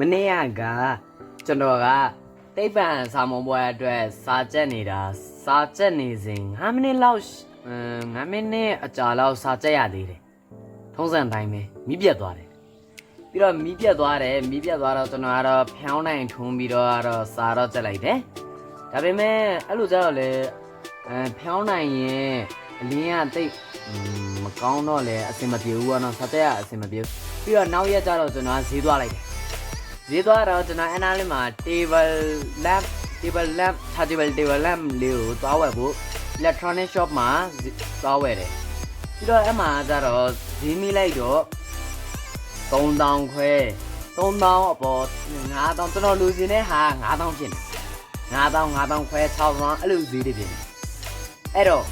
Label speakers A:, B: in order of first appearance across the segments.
A: မနေ့ကကျွန်တော်ကတိတ်ပံစာမုံပွဲအတွက်စာကြက်နေတာစာကြက်နေစဉ်9မိနစ်လောက်အမ်9မိနစ်အကြာလောက်စာကြက်ရသေးတယ်ထုံးစံတိုင်းပဲမိပြတ်သွားတယ်ပြီးတော့မိပြတ်သွားတယ်မိပြတ်သွားတော့ကျွန်တော်ကတော့ဖျောင်းနိုင်ထုံးပြီးတော့ကတော့စာတော့ကြက်လိုက်တယ်ဒါပေမဲ့အဲ့လိုကြတော့လေအဲဖျောင်းနိုင်ရင်အလင်းကတိတ်อืมမကောင်းတော့လေအဆင်မပြေဘူးကတော့စာကြက်ရအဆင်မပြေဘူးပြီးတော့နောက်ရက်ကျတော့ကျွန်တော်ကဈေးသွားလိုက်တယ် ဈေးသွားတော့ကျွန်တော်အနားလေးမှာ table lamp table lamp chargeable table lamp လေးကိုသွားဝယ်ဖို့ electronic shop မှာသွားဝယ်တယ်ပြီးတော့အဲ့မှာကျတော့ဈေးမိလိုက်တော့3000ခွဲ3000အပေါ်9000ကျွန်တော်လူစင်းတဲ့ဟာ9000ဖြစ်နေ9000 9000ခွဲ6000အဲ့လိုဈေးတွေဖြစ်နေအဲ့တော့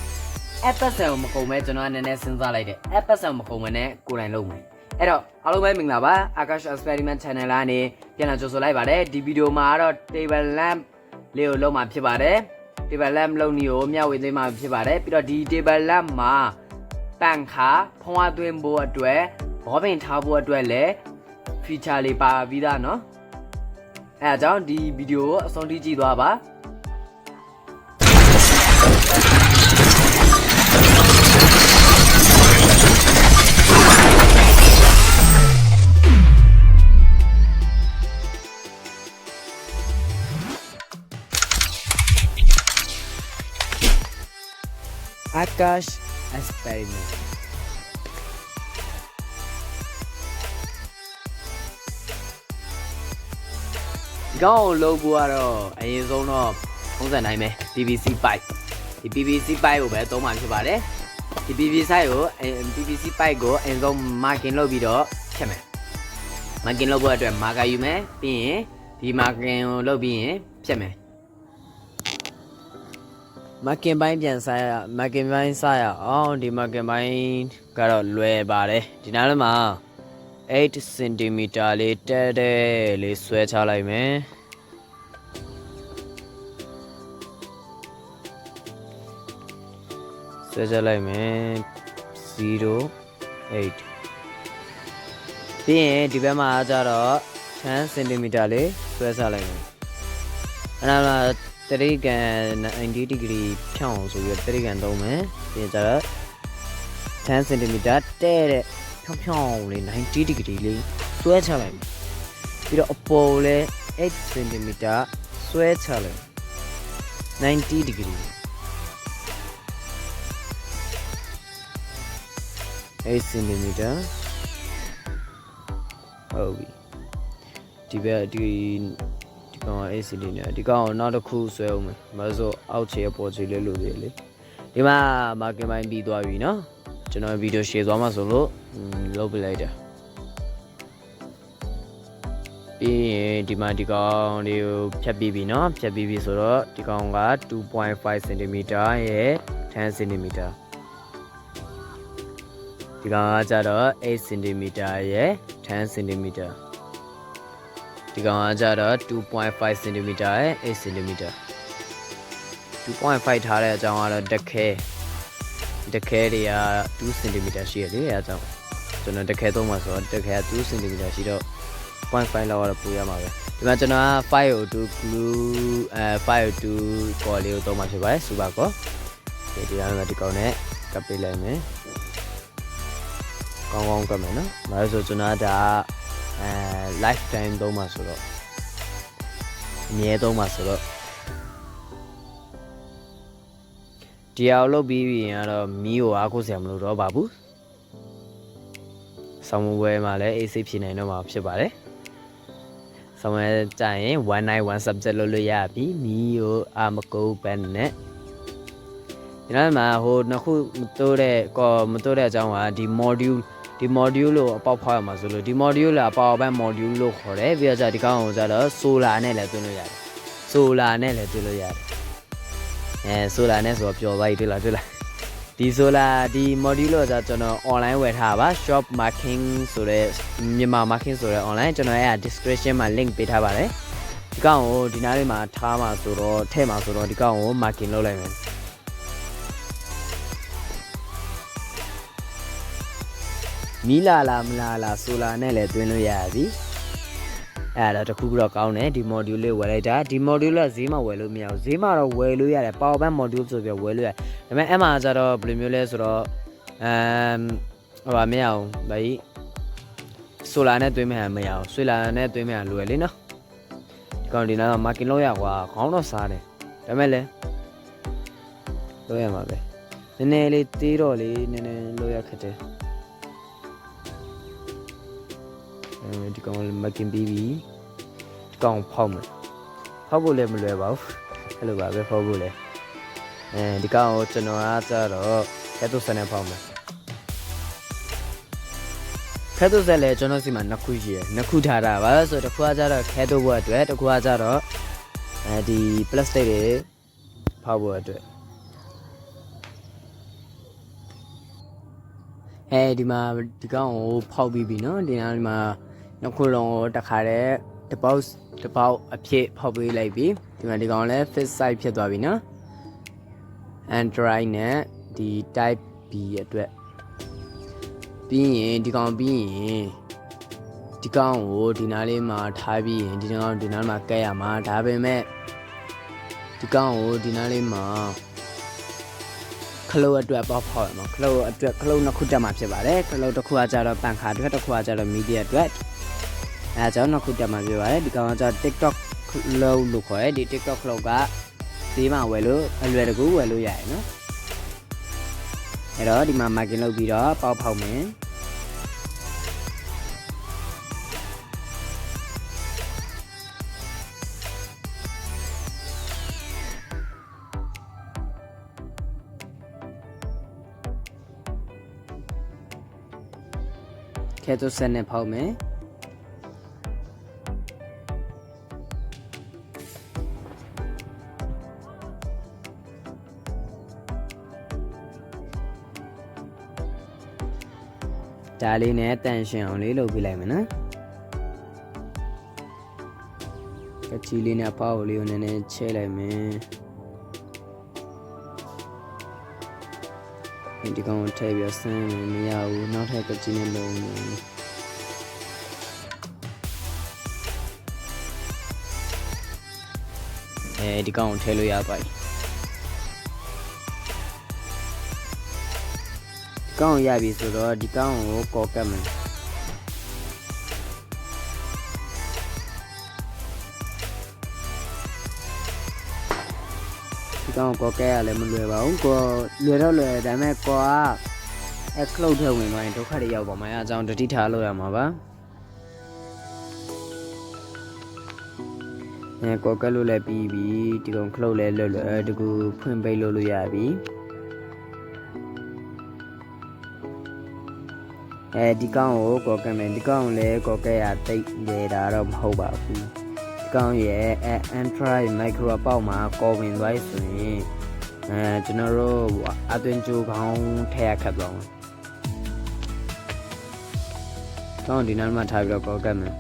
A: app ပတ်စံကိုမကုန်မဲကျွန်တော်ကနည်းနည်းစဉ်းစားလိုက်တယ် app ပတ်စံမကုန်မဲနဲ့ကိုယ်တိုင်လုပ်မယ် အဲ့တော့အားလုံးပဲမင်္ဂလာပါ Akash Experiment Channel ကနေပြန်လာကြိုဆိုလိုက်ပါတယ်ဒီဗီဒီယိုမှာတော့ table lamp လေးကိုလုပ်မှာဖြစ်ပါတယ် table lamp လုပ်နည်းကိုမျှဝေသိမ်းမှာဖြစ်ပါတယ်ပြီးတော့ဒီ table lamp မှာပန်ခါဖုံးအသွင်းဖို့အတွက်ဘောပင်ထားဖို့အတွက်လည်း feature လေးပါပြီးသားเนาะအဲအကြောင်းဒီဗီဒီယိုကိုအဆုံးထိကြည့်သွားပါ Akash Experiment ဒီကောင်ကိုလုပ်ဖို့ကတော့အရင်ဆုံးတော့ပုံစံတိုင်းပဲ PVC pipe ဒီ PVC pipe ကိုပဲသုံးမှာဖြစ်ပါတယ်ဒီ PVC ကိုအဲ PVC pipe ကိုအရင်ဆုံး marking လုပ်ပြီးတော့ဖြတ်မယ် marking လုပ်ဖို့အတွက် marker ယူမယ်ပြီးရင်ဒီ marking ကိုလုပ်ပြီးရင်ဖြတ်မယ် မကင်ပိုင်းပြန်စားရမကင်ပိုင်းစားရအောင်ဒီမကင်ပိုင်းကတော့လွယ်ပါတယ်ဒီနားလေးမှာ8 cm လေးတဲတဲလေးဆွဲချလိုက်မယ်ဆွဲချလိုက်မယ်0 8ပြီးရင်ဒီဘက်မှာကျတော့10 cm လေးဆွဲချလိုက်မယ်အဲ့ဒါမှာ တရိကန်90 degree ဖြောင်းအောင်ဆိုပြီးတော့တရိကန်သုံးမယ်ပြီးရင်ကျတော့10 cm တဲ့တဲ့ဖြောင်းဖြောင်းလေး90 degree လေးဆွဲချလိုက်မယ်ပြီးတော့အပေါ်လဲ8 cm ဆွဲချလိုက်90 degree 8 cm ဟုတ်ပြီဒီဘက်ဒီ ဒီကောင်က ACD နဲ့ဒီကောင်ကိုနောက်တစ်ခုဆွဲအောင်မယ်မဆိုအောက်ခြေအပေါ်ခြေလေးလို့သေးလေဒီမှာမာကင်ပိုင်းပြီးသွားပြီเนาะကျွန်တော်ဗီဒီယိုရှေ့သွားမှဆိုလို့လုပ်ပြလိုက်တာပြီးရင်ဒီမှာဒီကောင်လေးကိုဖြတ်ပြီးပြီเนาะဖြတ်ပြီးပြီဆိုတော့ဒီကောင်က2.5 cm ရဲ့10 cm ဒီကောင်ကကြတော့8 cm ရဲ့10 cm ဒီကောင်ကကြတော့2.5 cm ရဲ့8 cm 2.5ထားတဲ့အကြောင်းကတော့တခဲတခဲတွေက2 cm ရှိရလေအဲအကြောင်းကျွန်တော်တခဲသုံးမှာဆိုတော့တခဲက2 cm ရှိတော့0.5လောက်ကတော့ပိုရမှာပဲဒီမှာကျွန်တော်က502 glue အဲ502ကော်လေးကိုသုံးမှာဖြစ်ပါတယ်စူပါကောဒီဒီမှာဒီကောင်နဲ့ကပ်ပေးလိုက်မယ်ကောင်းကောင်းကပ်မယ်နော်ဒါဆိုကျွန်တော်ကဒါအဲ lifetime သုံးမှာဆိုတော့အမြဲသုံးမှာဆိုတော့ဒီအောင်လုပ်ပြီးရင်ကတော့မီးကိုအားကိုးစရာမလိုတော့ပါဘူးဆောင်းမပွဲမှာလည်းအေးစိတ်ဖြစ်နိုင်တော့မှာဖြစ်ပါတယ်ဆောင်းမပွဲကြရင်1 night 1 subject လုပ်လို့ရပြီမီးကိုအာမကိုးဘန်နဲ့ဒီနောက်မှာဟိုနှစ်ခုမတိုးတဲ့ကောမတိုးတဲ့အကြောင်းကဒီ module ဒီ module လို့အပေါက်ဖောက်ရမှာဆိုလို့ဒီ module လာ power bank module လို့ခေါ်တယ်ပြီးတော့じゃဒီကောင်ကိုကြတော့ solar နဲ့လည်းသွင်းလို့ရတယ် solar နဲ့လည်းသွင်းလို့ရတယ်အဲ solar နဲ့ဆိုတော့ပျော်သွားပြီတွေ့လားတွေ့လားဒီ solar ဒီ module လို့ဆိုတော့ကျွန်တော် online ဝယ်ထားပါ shop marking ဆိုတဲ့မြန်မာ marking ဆိုတဲ့ online ကျွန်တော်ရဲ့ description မှာ link ပေးထားပါတယ်ဒီကောင်ကိုဒီနားလေးမှာထားမှာဆိုတော့ထည့်မှာဆိုတော့ဒီကောင်ကို marking လုပ်လိုက်မယ် မီလာလာမလာလာဆိုလာနဲ့လည်းတွင်းလို့ရပြီအဲ့ဒါတော့တစ်ခုခုတော့ကောင်းတယ်ဒီ module လေးဝယ်လိုက်တာဒီ module ကဈေးမှာဝယ်လို့မရဘူးဈေးမှာတော့ဝယ်လို့ရတယ် power bank module ဆိုပြီးဝယ်လို့ရတယ်ဒါပေမဲ့အဲ့မှာကျတော့ဘယ်လိုမျိုးလဲဆိုတော့အမ်ဟိုပါမရအောင်ဗာကြီးဆိုလာနဲ့သွင်းမဲ့ဟာမရအောင်ဆွေလာနဲ့သွင်းမဲ့ဟာလွယ်လေနော်ဒီကောင်ဒီနားတော့ marking လောက်ရကွာခေါင်းတော့စားတယ်ဒါပေမဲ့လည်းလောက်ရမှာပဲနည်းနည်းလေးသေးတော့လေးနည်းနည်းလောက်ရခက်တယ် အဲဒီကောင် marking ပြီးပြီဒီကောင်ဖောက်မယ်ဖောက်ဖို့လည်းမလွယ်ပါဘူးအဲ့လိုပါပဲဖောက်ဖို့လည်းအဲဒီကောင်ကိုကျွန်တော်အားကြတော့ကဲတော့စနေဖောက်မယ်ခဲတုဆက်လဲကျွန်တော်စီမှာနှစ်ခုရှိရယ်နှစ်ခုထားတာပါဆိုတော့တစ်ခုကကြတော့ခဲတုဘွက်အတွက်တစ်ခုကကြတော့အဲဒီ plastic တွေဖောက်ဖို့အတွက်အဲဒီမှာဒီကောင်ကိုဖောက်ပြီးပြီနော်ဒီနားဒီမှာ နှစ်ခုလုံးကိုတစ်ခါတည်းတစ်ပေါက်တစ်ပေါက်အဖြစ်ဖောက်ပေးလိုက်ပြီဒီမှာဒီကောင်လည်း fit size ဖြစ်သွားပြီနော် Android နဲ့ဒီ type B အတွက်ပြီးရင်ဒီကောင်ပြီးရင်ဒီကောင်ကိုဒီနားလေးမှာထားပြီးရင်ဒီကောင်ဒီနားမှာကဲရမှာဒါပေမဲ့ဒီကောင်ကိုဒီနားလေးမှာခလုတ်အတွက်ပေါ့ဖောက်ရမှာခလုတ်အတွက်ခလုတ်နှစ်ခုတက်မှာဖြစ်ပါတယ်ခလုတ်တစ်ခုကကြတော့ပန်ခါအတွက်တစ်ခုကကြတော့ media အတွက် အဲကျွန်တော်နှစ်ခုတက်မှာဖြစ်ပါတယ်ဒီကောင်ကကြတော့ TikTok ခလုတ်လို့ခေါ်တယ်ဒီ TikTok ခလုတ်ကဈေးမှာဝယ်လို့အလွယ်တကူဝယ်လို့ရတယ်နော်အဲ့တော့ဒီမှာ marking လုပ်ပြီးတော့ပေါက်ဖောက်မယ်ခဲတော့ဆက်နဲ့ဖောက်မယ် ဒါလေးနဲ့တန်ရှင်အောင်လေးလုပ်ပြလိုက်မယ်နော်ကချီလေးနဲ့ပေါက်လေးကိုနည်းနည်းချဲလိုက်မယ်ဒီကောင်ကိုထည့်ပြီးဆန်းမယ်မရဘူးနောက်ထပ်ကချီနဲ့လုံးမယ်အဲဒီကောင်ကိုထည့်လို့ရပါပြီ ကောင်းရပြီဆိုတော့ဒီကောင်းကိုကောက်ကတ်မယ်ဒီကောင်းကိုကောက်ကတ်ရလည်းမလွယ်ပါဘူးကိုလွယ်တော့လွယ်ဒါပေမဲ့ကိုကအခလုတ်ထဲဝင်သွားရင်ဒုက္ခတွေရောက်ပါမှာအဲအကြောင်းတတိထားလို့ရမှာပါအဲကောက်ကတ်လို့လည်းပြီးပြီဒီကောင်ခလုတ်လည်းလွယ်လွယ်တကူဖွင့်ပိတ်လို့လို့ရပြီ အဲဒီကောင်ကိုကောက်ကမယ်ဒီကောင်ကိုလည်းကောက်ကရတိတ်နေတာတော့မဟုတ်ပါဘူးဒီကောင်ရဲ့ Android micro ပေါက်မှာကော်ဝင်သွားဆိုရင်အဲကျွန်တော်တို့အသွင်ကြိုးခေါင်းထည့်ရခတ်သွားအောင်ကောင်းဒီနားမှာထားပြီးတော့ကောက်ကမယ်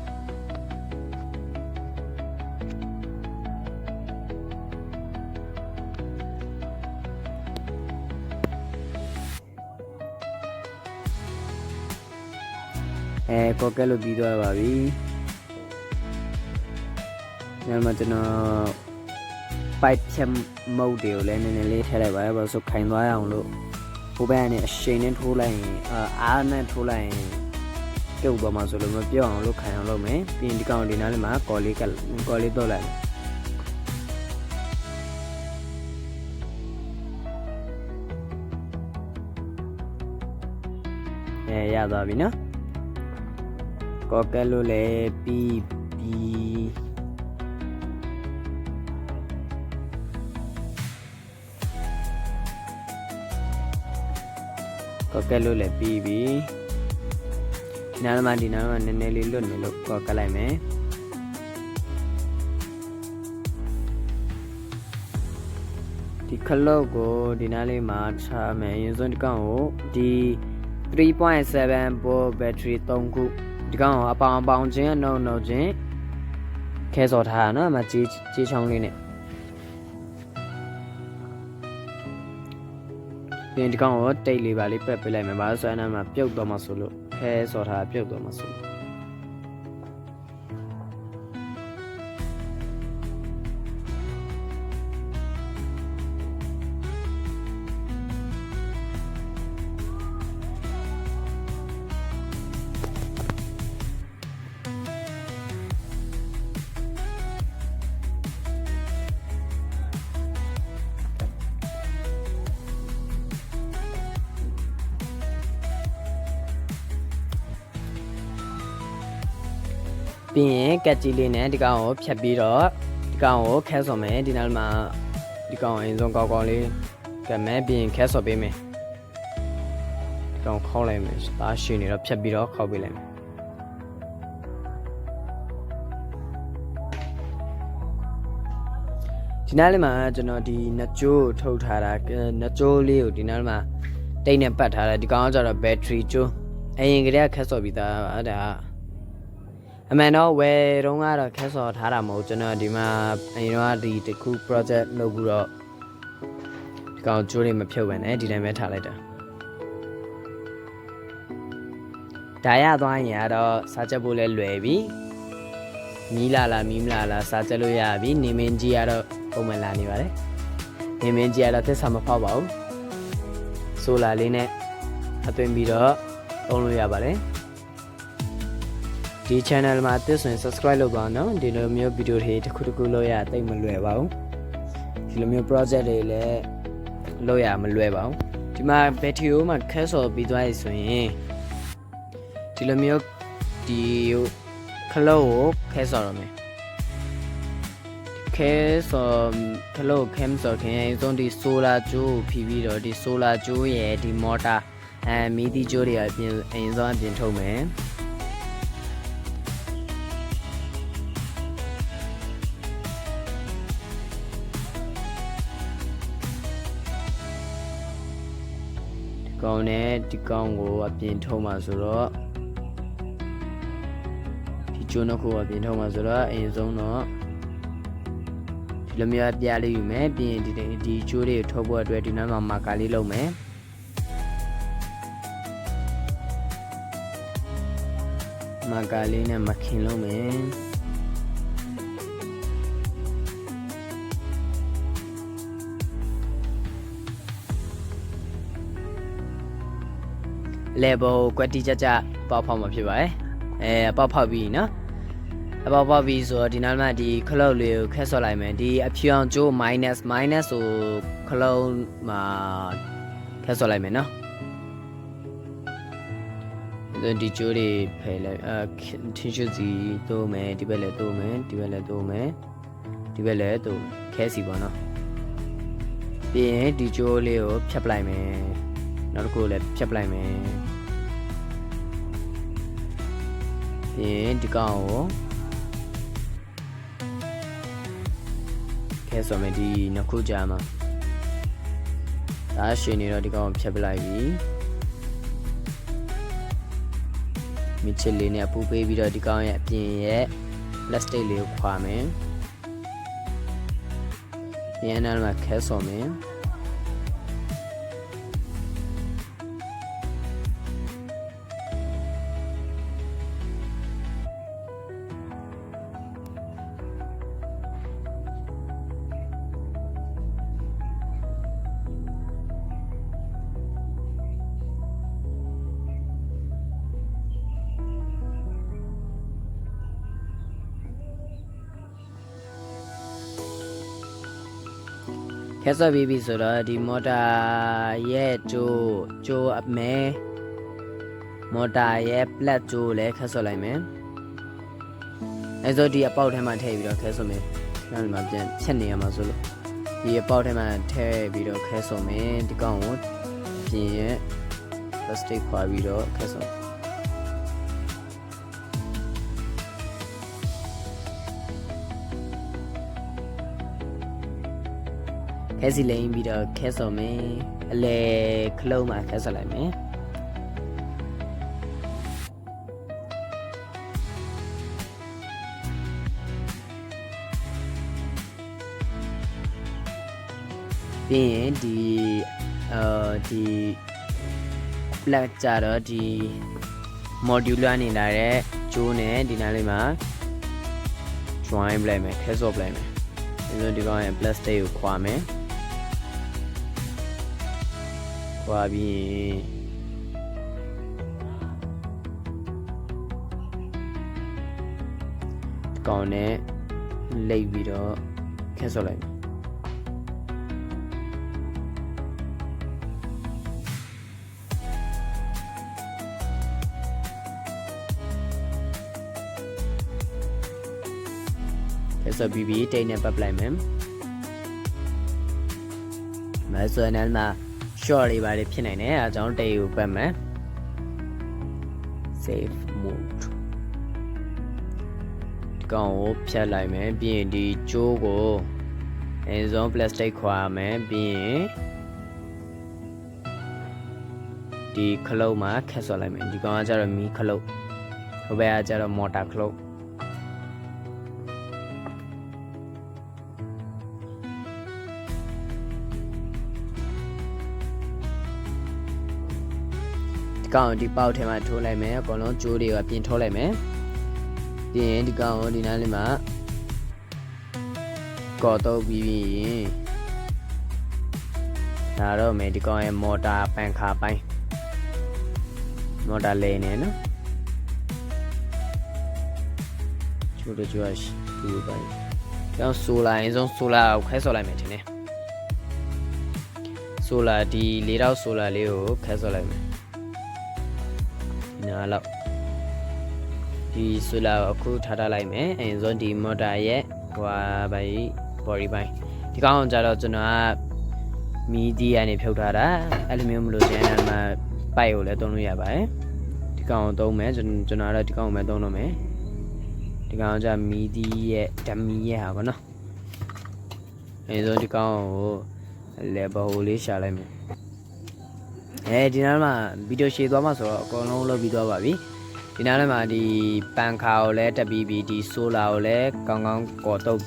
A: ကောက်ကက်လို့ပြီးသွားပါပြီညမှာကျွန်တော်ပိုက်ချက်မုတ်တွေကိုလည်းနည်းနည်းလေးထည့်လိုက်ပါရပါဆိုခိုင်သွားအောင်လို့ဟိုဘက်ကနေအရှိန်နဲ့ထိုးလိုက်ရင်အားနဲ့ထိုးလိုက်ရင်ပြုတ်သွားမှာဆိုလို့မပြောင်းအောင်လို့ခိုင်အောင်လုပ်မယ်ပြီးရင်ဒီကောင်ဒီနားလေးမှာကော်လေးကကော်လေးတော့လိုက်အဲရသွားပြီနော် ကောက်ကက်လို့လည်းပြီးပြီးကောက်ကက်လို့လည်းပြီးပြီဒီနားမှာဒီနားမှာနည်းနည်းလေးလွတ်နေလို့ကောက်ကက်လိုက်မယ်ဒီခလုတ်ကိုဒီနားလေးမှာထားမယ်အရင်ဆုံးဒီကောင်ကိုဒီ3.7 volt battery 3ခု ဒီကောင်ကအပေါင်အပေါင်ချင်းအနှုံနှုံချင်းခဲစော်ထားတာနော်အမကြီးကြီးချောင်းလေးနဲ့ပြီးရင်ဒီကောင်ကိုတိတ်လေးပါလေးပက်ပေးလိုက်မယ်ဘာလို့ဆိုရင်အနာမှာပြုတ်သွားမှဆိုလို့ခဲစော်ထားပြုတ်သွားမှဆိုလို့
B: ပြီးရင်ကက်ကြီးလေးနဲ့ဒီကောင်ကိုဖြတ်ပြီးတော့ဒီကောင်ကိုခဲဆော်မယ်ဒီနောက်မှာဒီကောင်အရင်ဆုံးကောက်ကောက်လေးကတ်မယ်ပြီးရင်ခဲဆော်ပေးမယ်ဒီကောင်ခေါက်လိုက်မယ်ဒါရှိနေတော့ဖြတ်ပြီးတော့ခေါက်ပေးလိုက်မယ်ဒီနားလေးမှာကျွန်တော်ဒီနှစ်ကြိုးထုတ်ထားတာအဲနှစ်ကြိုးလေးကိုဒီနားလေးမှာတိတ်နဲ့ပတ်ထားတာဒီကောင်ကကျတော့ battery ကြိုးအရင်ကတည်းကခက်ဆော်ပြီးသားအဲ့ဒါ အမှန်တော့ဝယ်တော့ကတော့ခက်ဆော်ထားတာမဟုတ်ကျွန်တော်ဒီမှာအရင်တော့ဒီတခု project လုပ်ပြီးတော့ဒီကောင်ကြိုးလေးမဖြုတ်ပဲနဲ့ဒီတိုင်းပဲထားလိုက်တာဒါရသွားရင်ကတော့စားချက်ဖို့လဲလွယ်ပြီမီးလာလာမီးမလာလာစားချက်လို့ရပြီနေမင်းကြီးကတော့ပုံမှန်လာနေပါတယ်နေမင်းကြီးကတော့သစ္စာမဖောက်ပါဘူးဆိုလာလေးနဲ့အသွင်းပြီးတော့သုံးလို့ရပါတယ် ဒီ channel မှာသစ်ဆိုရင် subscribe လုပ်ပါနော်ဒီလိုမျိုးဗီဒီယိုတွေတစ်ခုတစ်ခုလုပ်ရတိတ်မလွယ်ပါဘူးဒီလိုမျိုး project တွေလည်းလုပ်ရမလွယ်ပါဘူးဒီမှာ battery မှာခဲဆော်ပြီးသွားရဆိုရင်ဒီလိုမျိုးဒီခလုတ်ကိုခဲဆော်ရမယ်ခဲဆော်ခလုတ်ခဲဆော်ခင်အဆုံးဒီ solar ကြိုးကိုဖြီးပြီးတော့ဒီ solar ကြိုးရဲ့ဒီ motor အဲမီးဒီကြိုးတွေအပြင်အရင်ဆုံးအပြင်ထုတ်မယ် ကောင်နဲ့ဒီကောင်ကိုအပြင်ထုတ်မှာဆိုတော့ဒီကျိုးနှစ်ခုအပြင်ထုတ်မှာဆိုတော့အရင်ဆုံးတော့ဒီလိုမျိုးပြားလေးယူမယ်ပြီးရင်ဒီဒီကျိုးလေးကိုထုတ်ဖို့အတွက်ဒီနောက်မှာမာကာလေးလုပ်မယ်မာကာလေးနဲ့မခင်လုံးမယ် လေဘောကွက်တီကြကြပေါက်ဖောက်မှာဖြစ်ပါတယ်အဲပေါက်ဖောက်ပြီးနော်အပေါက်ဖောက်ပြီးဆိုတော့ဒီနောက်မှဒီခလုတ်လေးကိုခက်ဆော့လိုက်မယ်ဒီအဖြူအောင်ကျိုး minus minus ဆိုခလုတ်မှာခက်ဆော့လိုက်မယ်နော်အဲ့ဒီကျိုးတွေဖယ်လိုက်အာထင်းရှုစီတိုးမယ်ဒီဘက်လည်းတိုးမယ်ဒီဘက်လည်းတိုးမယ်ဒီဘက်လည်းတိုးခဲစီပေါ့နော်ပြီးရင်ဒီကျိုးလေးကိုဖြတ်ပလိုက်မယ် နောက်တစ်ခုလည်းဖြတ်ပလိုက်မယ်ပြီးရင်ဒီကောင်ကိုခဲဆိုမယ်ဒီနှစ်ခုကြာမှာဒါရှင်နေတော့ဒီကောင်ကိုဖြတ်ပလိုက်ပြီမြစ်ချစ်လေးနဲ့ပူပေးပြီးတော့ဒီကောင်ရဲ့အပြင်ရဲ့ plastic လေးကိုခွာမယ်။ပြန်နောက်မှာခဲဆော်မယ်။ ခဲဆော်ပြီးပြီဆိုတော့ဒီမော်တာရဲ့ကျိုးကျိုးအမဲမော်တာရဲ့ plat ကျိုးလည်းခဲဆော်လိုက်မယ်။အဲဆိုဒီအပေါက်ထဲမှာထည့်ပြီးတော့ခဲဆော်မယ်။နောက်ဒီမှာပြန်ချက်နေရမှာဆိုလို့ဒီအပေါက်ထဲမှာထည့်ပြီးတော့ခဲဆော်မယ်ဒီကောင်ကိုပြင်ရဲ့ plastic ခွာပြီးတော့ခဲဆော် ခဲစီလိန်ပြီးတော့ခဲစော်မယ်အလဲခလုံးမှာခဲစော်လိုက်မယ်ပြီးရင်ဒီအာဒီ black ကြတော့ဒီ modular နေလာတဲ့ကျိုးနဲ့ဒီနားလေးမှာ join ပလိုက်မယ်ခဲစော်ပလိုက်မယ်ဒီလိုဒီကောင်ရဲ့ plastic ကိုခွာမယ် ခွာပြီးရင်ဒီကောင်နဲ့လိတ်ပြီးတော့ခက်ဆော့လိုက်မယ်ကဲဆိုပြီးပြီတိတ်နဲ့ပတ်ပလိုက်မယ်မဲဆိုရင်လည်း short လေးပါလေဖြစ်နိုင်တယ်အဲအကြောင်းတိတ်ကိုပတ်မယ် save mode ဒီကောင်ကိုဖြတ်လိုက်မယ်ပြီးရင်ဒီကျိုးကိုအဲဇုံ plastic ခွာမယ်ပြီးရင်ဒီခလုတ်မှာခက်ဆွဲလိုက်မယ်ဒီကောင်ကကျတော့မီးခလုတ်ဟိုဘက်ကကျတော့ motor ခလုတ် ကောင်ကိုဒီပေါက်ထဲမှာထိုးလိုက်မယ်အကုန်လုံးကျိုးတွေကပြင်ထုတ်လိုက်မယ်ပြီးရင်ဒီကောင်ကိုဒီနားလေးမှာကော်တော့ပြီးပြီးရင်ဒါတော့မယ်ဒီကောင်ရဲ့မော်တာပန်ခါပိုင်းမော်တာလေးနေနော်ချိုးတော့ချိုးရရှိဒီပိုင်းကျောင်းဆိုလာအရင်ဆုံးဆိုလာကိုခဲဆော်လိုက်မယ်ထင်တယ်ဆိုလာဒီလေးတော့ဆိုလာလေးကိုခဲဆော်လိုက်မယ် နားလောက်ဒီဆိုလာကိုအခုထားထားလိုက်မယ်အရင်ဆုံးဒီမော်တာရဲ့ဟိုဟာဘိုင် body ဘိုင်ဒီကောင်ကကြတော့ကျွန်တော်ကမီဒီယာနဲ့ဖြုတ်ထားတာအဲ့လိုမျိုးမလို့ကျန်တယ်မှာပိုက်ကိုလည်းသုံးလို့ရပါတယ်ဒီကောင်ကိုသုံးမယ်ကျွန်ကျွန်တော်ကတော့ဒီကောင်ကိုပဲသုံးတော့မယ်ဒီကောင်ကကြမီဒီရဲ့ဓမီရဲ့ဟာပေါ့နော်အရင်ဆုံးဒီကောင်ကိုလေဘဟိုလေးရှာလိုက်မယ် အဲဒီနားမှာဗီဒီယိုရှည်သွားမှဆိုတော့အကုန်လုံးလုပ်ပြီးသွားပါပြီဒီနားထဲမှာဒီပန်ခါကိုလည်းတက်ပြီးပြီဒီဆိုလာကိုလည်းကောင်းကောင်းကော်တုပ်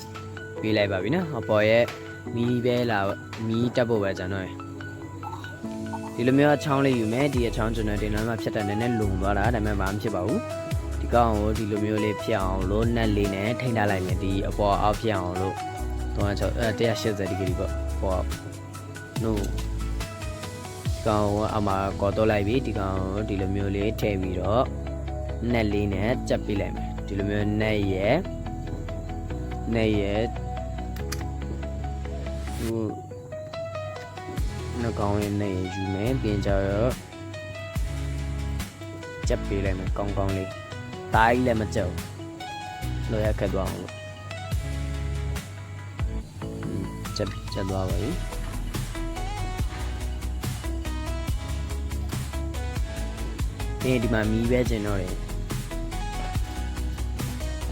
B: ပေးလိုက်ပါပြီနော်အပေါ်ရဲ့မီးပဲလာမီးတက်ဖို့ပဲကျွန်တော်ရယ်ဒီလိုမျိုးအချောင်းလေးယူမယ်ဒီအချောင်းကျွန်တော်ဒီနားမှာဖြတ်တယ်နည်းနည်းလုံသွားတာဒါပေမဲ့ဘာမှဖြစ်ပါဘူးဒီကောင်ကိုဒီလိုမျိုးလေးဖြစ်အောင်လို့နက်လေးနဲ့ထိန်းထားလိုက်မယ်ဒီအပေါ်အောက်ဖြစ်အောင်လို့360အဲ180ဒီဂရီပေါ့ပေါ့ no ကောင်ကိုအမှာကော်တော့လိုက်ပြီဒီကောင်ကိုဒီလိုမျိုးလေးထည့်ပြီးတော့နက်လေးနဲ့ကြက်ပေးလိုက်မယ်ဒီလိုမျိုးနက်ရဲ့နက်ရဲ့ဟိုနှကောင်ရဲ့နက်ရဲ့ယူမယ်ပြင်ကြတော့ကြက်ပေးလိုက်မယ်ကောင်းကောင်းလေးတားကြီးလည်းမကြောက်လို့ရခက်သွားအောင်လို့ကြက်ကြက်သွားပါပြီ ဒီဒီမှာမီးပဲကျင်တော့တယ်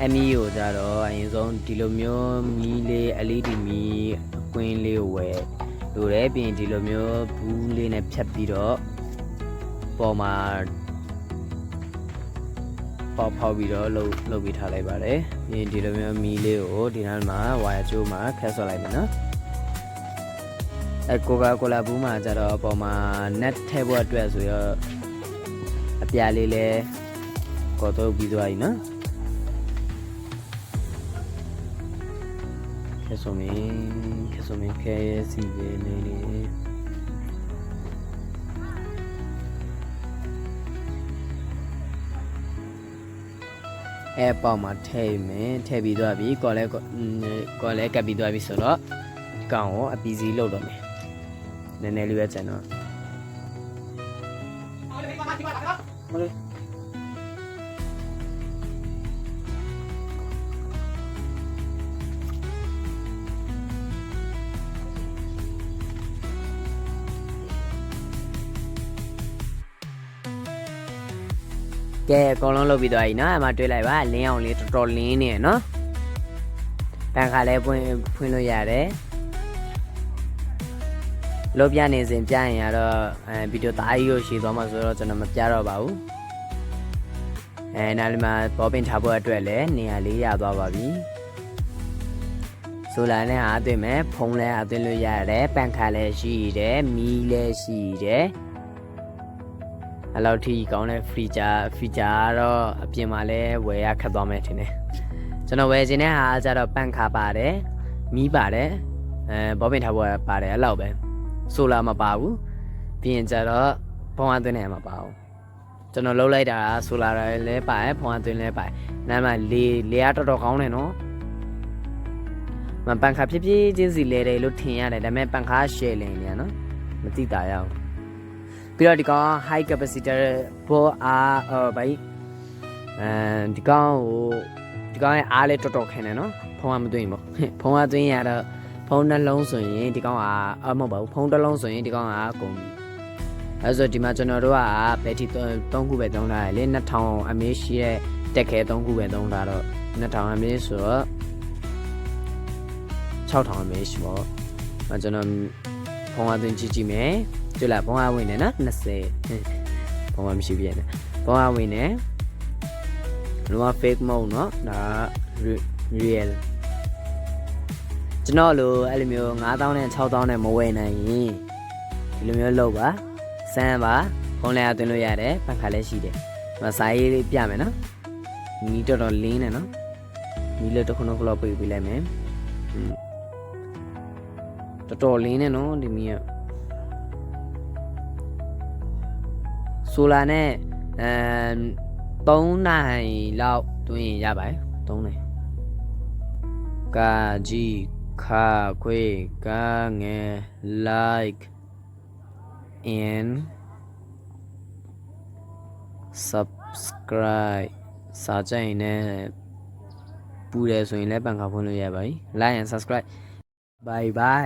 B: အမီးကိုကြတော့အရင်ဆုံးဒီလိုမျိုးမီးလေး LED မီးအကွင်းလေးကိုဝယ်လိုတယ်ပြီးရင်ဒီလိုမျိုးဘူးလေးနဲ့ဖြတ်ပြီးတော့ပေါ်မှာပေါက်ဖောက်ပြီးတော့လှုပ်လှုပ်ပြီးထားလိုက်ပါတယ်ပြီးရင်ဒီလိုမျိုးမီးလေးကိုဒီနားမှာဝါယာကျိုးမှာခက်ဆွဲလိုက်မယ်နော်အဲကိုကာကိုလာဘူးမှာကြတော့အပေါ်မှာ net ထည့်ဖို့အတွက်ဆိုတော့အ ပြားလေးလဲကော်တော့ပြီးသွားပြီနော်ခဲဆိုမင်းခဲဆိုမင်းခဲရဲ့စီပဲနေနေအဲပေါ့မှာထည့်မယ်ထည့်ပြီးသွားပြီကော်လဲကော်လဲကပ်ပြီးသွားပြီဆိုတော့ဒီကောင်ကိုအပီစီလောက်တော့မယ်နည်းနည်းလေးပဲကျန်တော့ ကဲအကုန်လုံးလုပ်ပြီးသွားပြီနော်အမတွေ့လိုက်ပါလင်းအောင်လေးတော်တော်လင်းနေရနော်တန်ခါလည်းဖွင့်ဖွင့်လို့ရတယ် လောပြနေစဉ်ပြရင်ကတော့အဲဗီဒီယိုသားကြီးကိုရှည်သွားမှာဆိုတော့ကျွန်တော်မပြတော့ပါဘူးအဲနားလီမှာဘောပင်ထားဖို့အတွက်လည်းနေရာလေးရသွားပါပြီဆိုလာနဲ့အားသွင်းမယ်ဖုံးလည်းအားသွင်းလို့ရတယ်ပန်ခါလည်းရှိတယ်မီးလည်းရှိတယ်အဲ့လောက်ထိကောင်းတဲ့ feature feature ကတော့အပြင်မှာလဲဝယ်ရခက်သွားမယ်ထင်တယ်ကျွန်တော်ဝယ်ခြင်းတဲ့ဟာကကြတော့ပန့်ခါပါတယ်မီးပါတယ်အဲဘောပင်ထားဖို့ပါတယ်အဲ့လောက်ပဲ ဆိုလာမပါဘူးပြီးရင်ကြတော့ဖုန်းအသွင်းနေမှာပါဘူးကျွန်တော်လုံးလိုက်တာဆိုလာလည်းပါတယ်ဖုန်းအသွင်းလည်းပါတယ်နားမှာလေလေကတော်တော်ကောင်းတယ်နော်မပန်ခါဖြစ်ဖြစ်ချင်းစီလဲတယ်လို့ထင်ရတယ်ဒါပေမဲ့ပန်ခါ share လင်နေရနော်မသိတာရအောင်ပြီးတော့ဒီကောင် high capacitor ဘောအားအော်ဘိုင်အဲဒီကောင်ကိုဒီဒီကောင်ရဲ့အားလည်းတော်တော်ခံတယ်နော်ဖုံးကမသွင်းဘူးဖုံးကသွင်းရတော့ ဖုံးနှလုံးဆိုရင်ဒီကောင်ကအမဟုတ်ပါဘူးဖုံးတစ်လုံးဆိုရင်ဒီကောင်ကကုန်ပြီအဲဆိုဒီမှာကျွန်တော်တို့ကဘယ်ထိ3ခုပဲသုံးထားရလေ2000အမေးရှိရဲ့တက်ခဲ3ခုပဲသုံးထားတော့2000အမေးဆိုတော့6000အမေးရှိပေါ့အဲကျွန်တော်ဖုံးကသွင်းကြည့်ကြည့်မယ်ကြည့်လားဖုံးကဝင်နေနော်20ဖုံးကမရှိပြည့်နေဖုံးကဝင်နေလောက fake mode เนาะဒါ real ကျွန်တော်လိုအဲ့လိုမျိုး9000နဲ့6000နဲ့မဝယ်နိုင်ရင်ဒီလိုမျိုးလုပ်ပါစမ်းပါဖုန်းလည်းအသွင်းလို့ရတယ်ပတ်ခါလည်းရှိတယ်မစာရေးလေးပြမယ်နော်မီတော်တော်လင်းနေနော်မီလည်းတစ်ခုနှစ်ခုလောက်ပြေးပေးလိုက်မယ်อืมတော်တော်လင်းနေနော်ဒီမီကဆိုလာနဲ့အမ်3နိုင်လောက်တွင်းရင်ရပါတယ်3နိုင်ကာ ကြီးခါခွေကာငယ် like and subscribe စာကြိုင်နဲ့ပူတယ်ဆိုရင်လည်းပန်ခါဖွင့်လို့ရပါပြီ like and subscribe bye bye